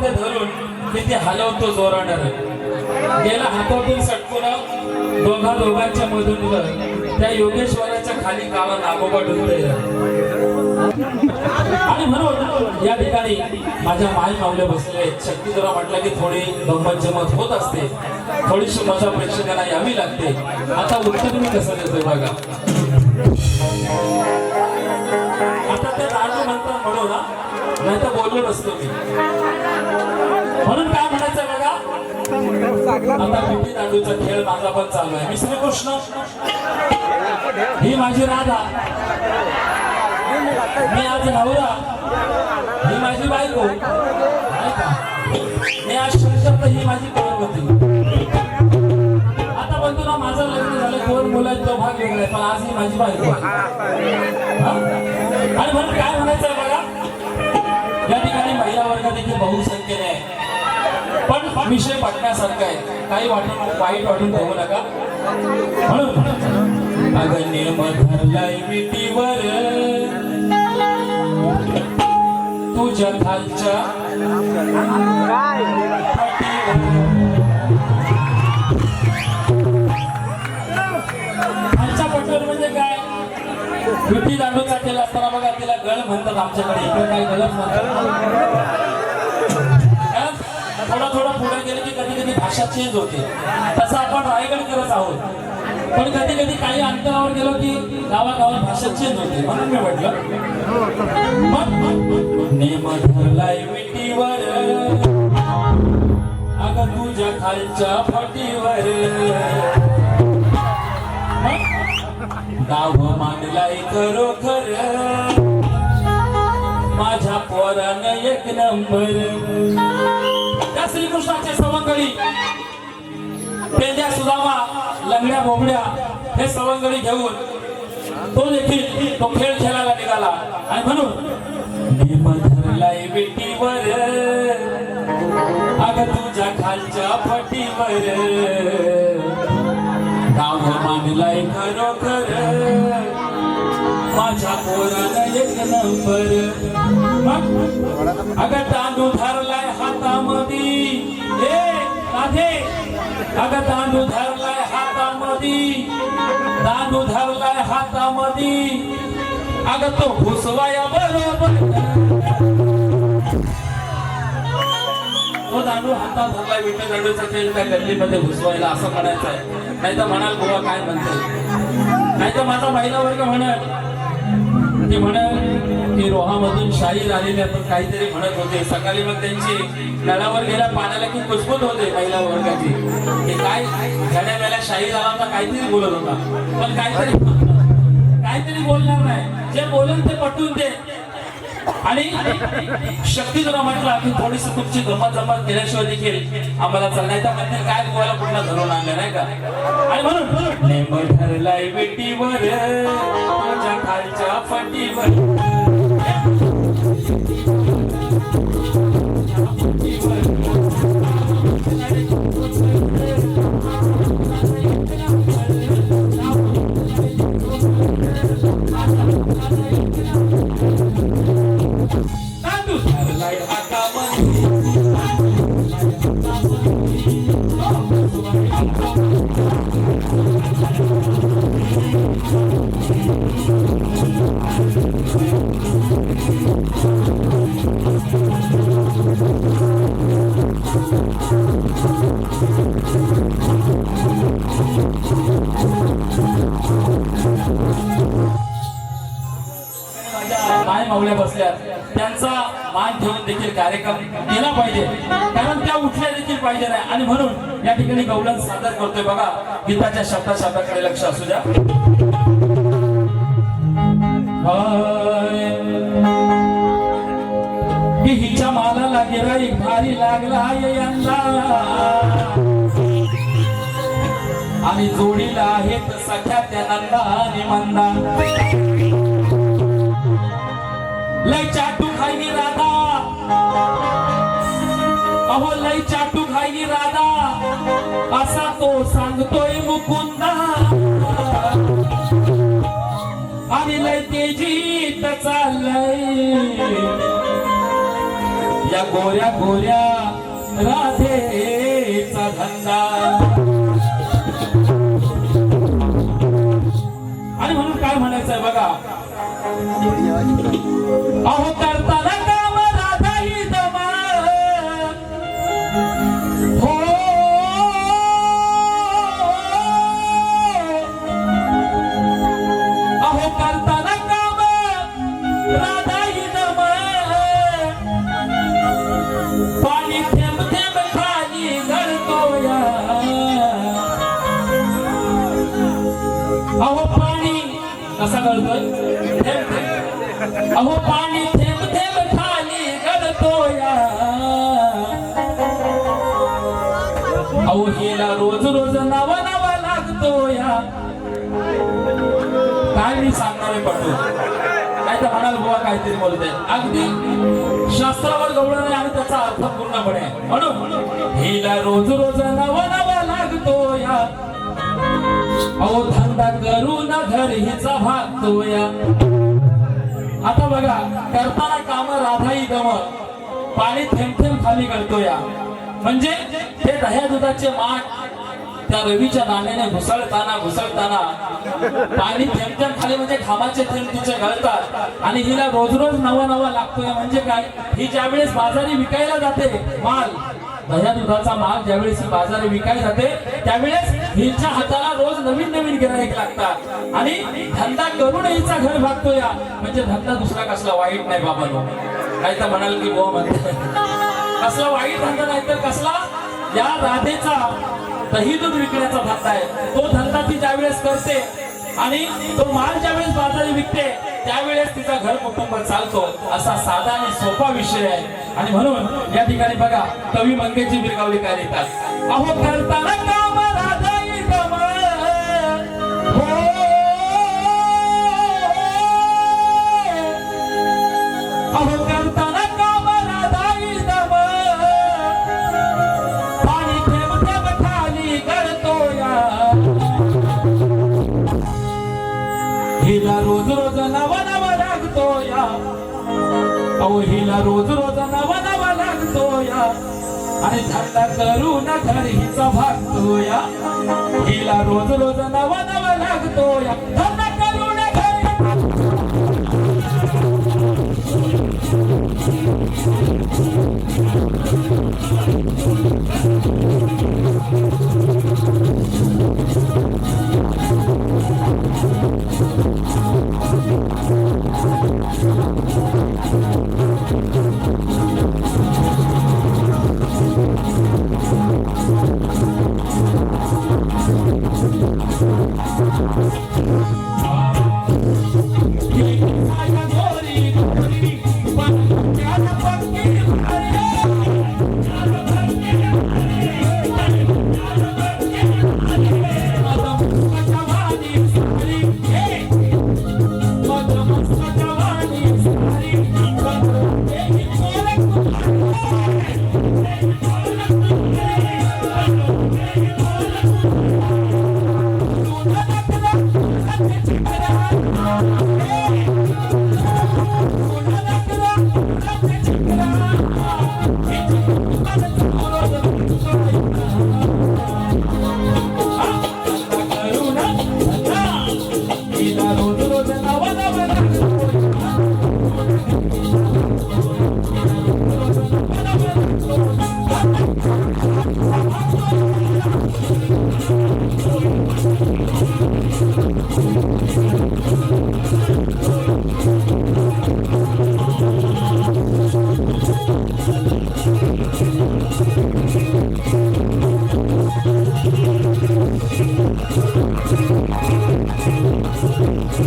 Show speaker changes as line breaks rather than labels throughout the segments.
हातामध्ये धरून किती हलवतो जोरानं गेला हातातून सटकून दोघा दोघांच्या मधून त्या योगेश्वराच्या खाली गावा नागोबा डुलतोय आणि म्हणून या ठिकाणी माझ्या माय मावल्या बसले आहेत. शक्ती जरा म्हटलं की थोडी गंमत जमत होत असते. थोडीशी मजा प्रेक्षकांना यावी लागते. आता उत्तर मी कसं देतोय बघा. आता ते लाडू म्हणतात म्हणू ना नाही तर बोललो नसतो मी. आता विटी दांडूचा खेळ माझा पण चालू आहे. मी श्रीकृष्ण. ही माझी राधा. मी आज नवरा. ही माझी बायको. मी आज शब्द ही माझी होती आता पण तुला माझं लग्न झालं दोन मुलं आहेत, तो भाग वेगळा आहे पण आज ही माझी बायको आणि म्हणून काय म्हणायचं बघा? या ठिकाणी महिला वर्ग देखील बहुसंख्येने आहे. पण विषय पटण्यासारखा आहे. काही वाटून वाईट वाटून ठेवू नका. म्हणून अगं नेम धरलाय विटीवर तुझ्या खालच्या म्हणजे काय? विटी दांडूचा केला असताना बघा तिला गळ म्हणतात आमच्याकडे. इकडे काही गळच म्हणतात? थोडं थोडं पुढे गेलं की कधी कधी भाषा चेंज होते. तसं आपण रायगड करत आहोत. पण कधी कधी काही अंतरावर गेलो की गावागावात भाषा चेंज होते म्हणून मी म्हटलं. नेम धरलाय विटीवर अगं तुझ्या खालच्या फटीवर. गाव मानलाय खरोखर. माझ्या पोरानं एक नंबर. श्रीकृष्णाचे सवंगडी. पेंद्या सुदामा लंगड्या बोबड्या हे सवंगडी घेऊन तो देखील तो खेळ खेळायला निघाला. आणि म्हणून धरलाय बेटीवर अग तुझ्या खालच्या फटीवर गाव मानलाय खरोखर माझ्या पोरानं एक नंबर. अग अगं तांदूळ धरलाय हातामध्ये अगं तांदूळ धरलाय हातामध्ये. तांदूळ धरलाय हातामध्ये. अगं तो भुसवाया बरोबर. तो दांडू हातात धरलाय विठ्ठल दांडूचा खेळ त्या गल्लीमध्ये घुसवायला असं म्हणायचं आहे. नाही तर म्हणाल बुवा काय म्हणते? नाही तर माझा महिला वर्ग म्हणाल. ते म्हणाल की रोहामधून शाहीर आलेले आपण काहीतरी म्हणत होते. सकाळी मग त्यांची नळावर गेल्या पाण्याला की खुशबूत होते महिला वर्गाची. हे काय घड्या वेळेला शाहीर आला होता काहीतरी बोलत होता. पण काहीतरी काहीतरी बोलणार नाही. जे बोलेल ते पटवून दे. आणि शक्ती तुला म्हटलं की थोडीशी तुमची गमत जमत केल्याशिवाय देखील आम्हाला चालणार तर म्हणजे काय तुम्हाला पुन्हा धरून आणलं नाही का? आणि म्हणून नेम ठरलाय बेटीवर माझ्या खालच्या फटीवर. तांदूळ त्यांचा मान ठेवून देखील कार्यक्रम केला पाहिजे. कारण त्या उठल्या देखील पाहिजे नाही. आणि म्हणून या ठिकाणी गौलन सादर करतोय. बघा गीताच्या शब्दा शब्दाकडे लक्ष असू द्या. की हिच्या मालाला गिराईक भारी लागला यांना आणि जोडीला आहेत सख्या त्या नंदा आणि मंदा. लय चाटू खायनी राधा. अहो लय चाटू खायनी राधा. असा तो सांगतोय मुकुंदा. आणि लय तेजीत चाललंय या गोऱ्या गोऱ्या राधेचा धंदा. कसा कळतोय? अहो पाणी थेंब थेंब खाली गळतोया अहो हिला रोज रोज नवा नवा लागतोया. काय मी सांगणार आहे पटू काय तर म्हणाल बुवा काहीतरी बोलते अगदी शास्त्रावर गवळण नाही आणि त्याचा अर्थ पूर्णपणे म्हणून हिला रोज रोज नवा नवा लागतो या अहो धंदा करू हिचा भागतो या आता बघा करताना काम राधाई गम. पाणी थेंब थेंब खाली करतोया. म्हणजे ते दह्या दुधाचे माठ त्या रवीच्या दाण्याने घुसळताना घुसळताना पाणी थेंब थेंब खाली म्हणजे घामाचे थेंब तिचे घालतात आणि हिला रोज रोज नवा नवा लागतोय. म्हणजे काय? ही ज्यावेळेस बाजारी विकायला जाते माल दह्या दुधाचा माल ज्यावेळेस ही बाजारी विकायला जाते त्यावेळेस हिच्या हाताला रोज नवीन नवीन गिराईक लागतात. आणि धंदा करून हिचा घर भागतो या म्हणजे धंदा दुसरा कसला वाईट नाही बाबा नाही तर म्हणाल की बो म्हणते कसला वाईट धंदा नाही तर कसला? या राधेचा दही दूध विकण्याचा धंदा आहे. तो धंदा ती ज्यावेळेस करते आणि तो माल ज्यावेळेस बाजारी विकते त्यावेळेस तिचा घर कुटुंब चालतो. असा साधा आणि सोपा विषय आहे. आणि म्हणून या ठिकाणी बघा कवी मंगेची बिरगावली काय लिहितात? अहो करताना अहो हिला रोज रोज नवा नवा लागतो या. आणि धंदा करू ना हिचा भागतो या. हिला रोज रोज नवा नवा लागतो या. धंदा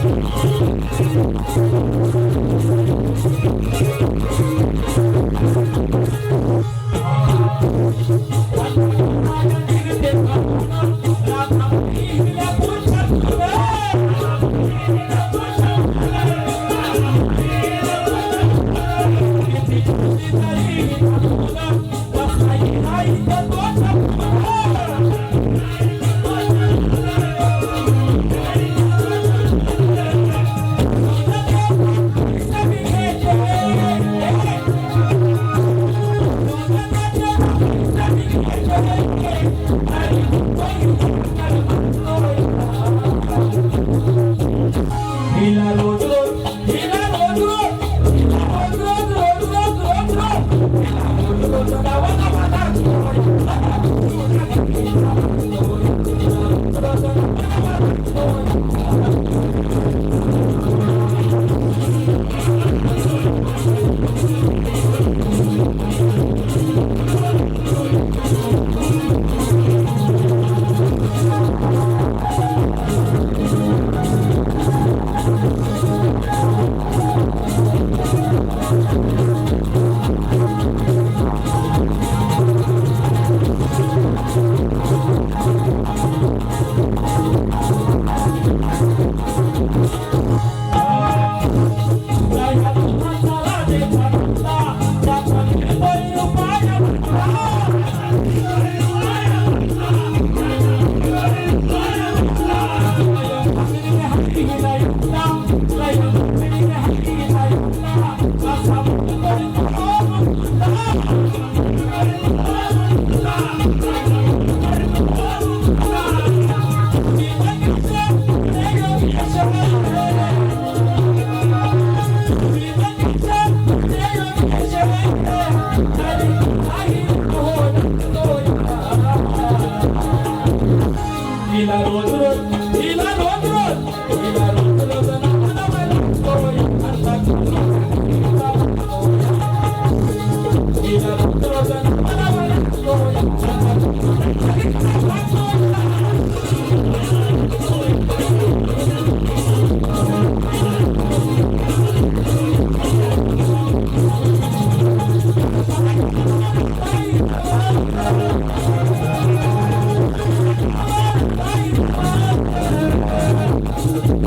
Thank you.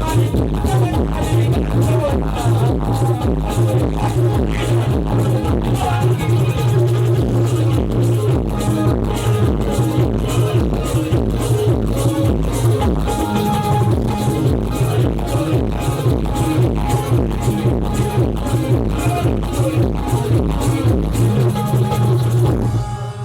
Bye.